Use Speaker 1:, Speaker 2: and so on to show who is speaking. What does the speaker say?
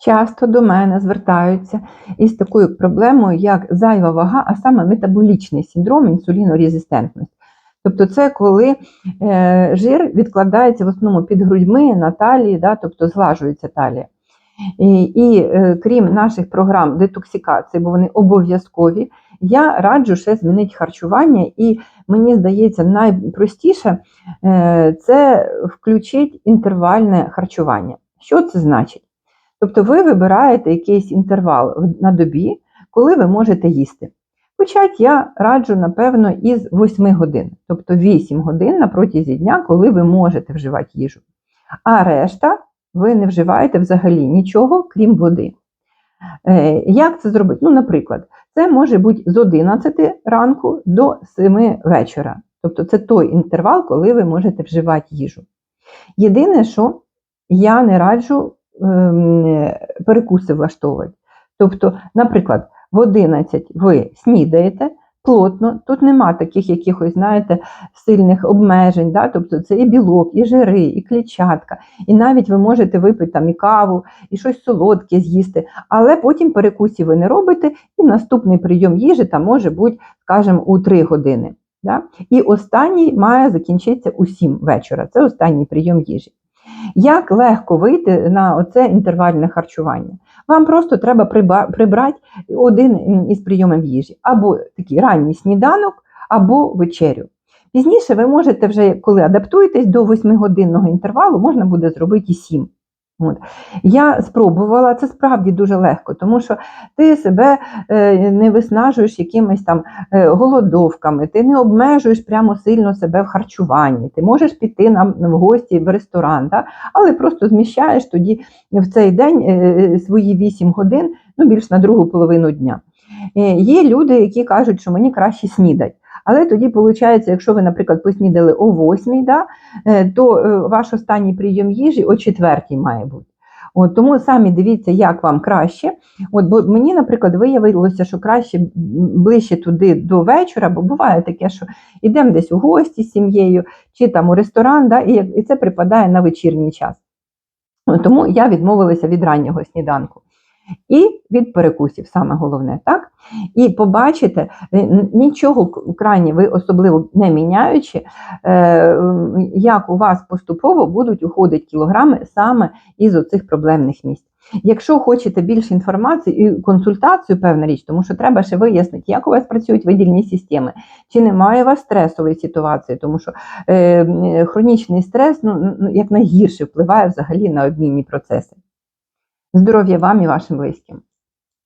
Speaker 1: часто до мене звертаються із такою проблемою, як зайва вага, а саме метаболічний синдром інсулінорезистентності. Тобто, це коли е, жир відкладається в основному під грудьми на талії, да, тобто зглажується талія. І, і е, крім наших програм детоксикації, бо вони обов'язкові, я раджу ще змінити харчування, і мені здається, найпростіше е, це включити інтервальне харчування. Що це значить? Тобто ви вибираєте якийсь інтервал на добі, коли ви можете їсти. Почати я раджу, напевно, із 8 годин, тобто 8 годин на протязі дня, коли ви можете вживати їжу. А решта ви не вживаєте взагалі нічого, крім води. Е, Як це зробити? Ну, наприклад, це може бути з 11 ранку до 7 вечора. Тобто це той інтервал, коли ви можете вживати їжу. Єдине, що я не раджу перекуси влаштовувати. Тобто, наприклад, в 11 ви снідаєте плотно, тут нема таких якихось, знаєте, сильних обмежень, да? тобто це і білок, і жири, і клітчатка, і навіть ви можете випити там і каву, і щось солодке з'їсти, але потім перекусів ви не робите, і наступний прийом їжі там може бути, скажімо, у 3 години. Да? І останній має закінчитися у 7 вечора. Це останній прийом їжі. Як легко вийти на оце інтервальне харчування? Вам просто треба прибрати один із прийомів їжі, або такий ранній сніданок, або вечерю. Пізніше ви можете вже, коли адаптуєтесь до 8-годинного інтервалу, можна буде зробити і 7. От. Я спробувала, це справді дуже легко, тому що ти себе е, не виснажуєш якимись там е, голодовками, ти не обмежуєш прямо сильно себе в харчуванні. Ти можеш піти на, в гості в ресторан, да? але просто зміщаєш тоді в цей день е, свої 8 годин, ну більш на другу половину дня. Є люди, які кажуть, що мені краще снідати. Але тоді, виходить, якщо ви, наприклад, поснідали о 8, да, е, то е, ваш останній прийом їжі о 4 має бути. От, тому самі дивіться, як вам краще. От, бо мені, наприклад, виявилося, що краще ближче туди до вечора, бо буває таке, що йдемо десь у гості з сім'єю, чи там у ресторан, да, і, це припадає на вечірній час. Тому я відмовилася від раннього сніданку. І від перекусів, саме головне, так? І побачите, е, нічого крайні ви особливо не міняючи, е, як у вас поступово будуть уходити кілограми саме із оцих проблемних місць. Якщо хочете більше інформації і консультацію, певна річ, тому що треба ще вияснити, як у вас працюють видільні системи, чи немає у вас стресової ситуації, тому що е, хронічний стрес ну, ну, як найгірше впливає взагалі на обмінні процеси. Здоров'я вам і вашим близьким.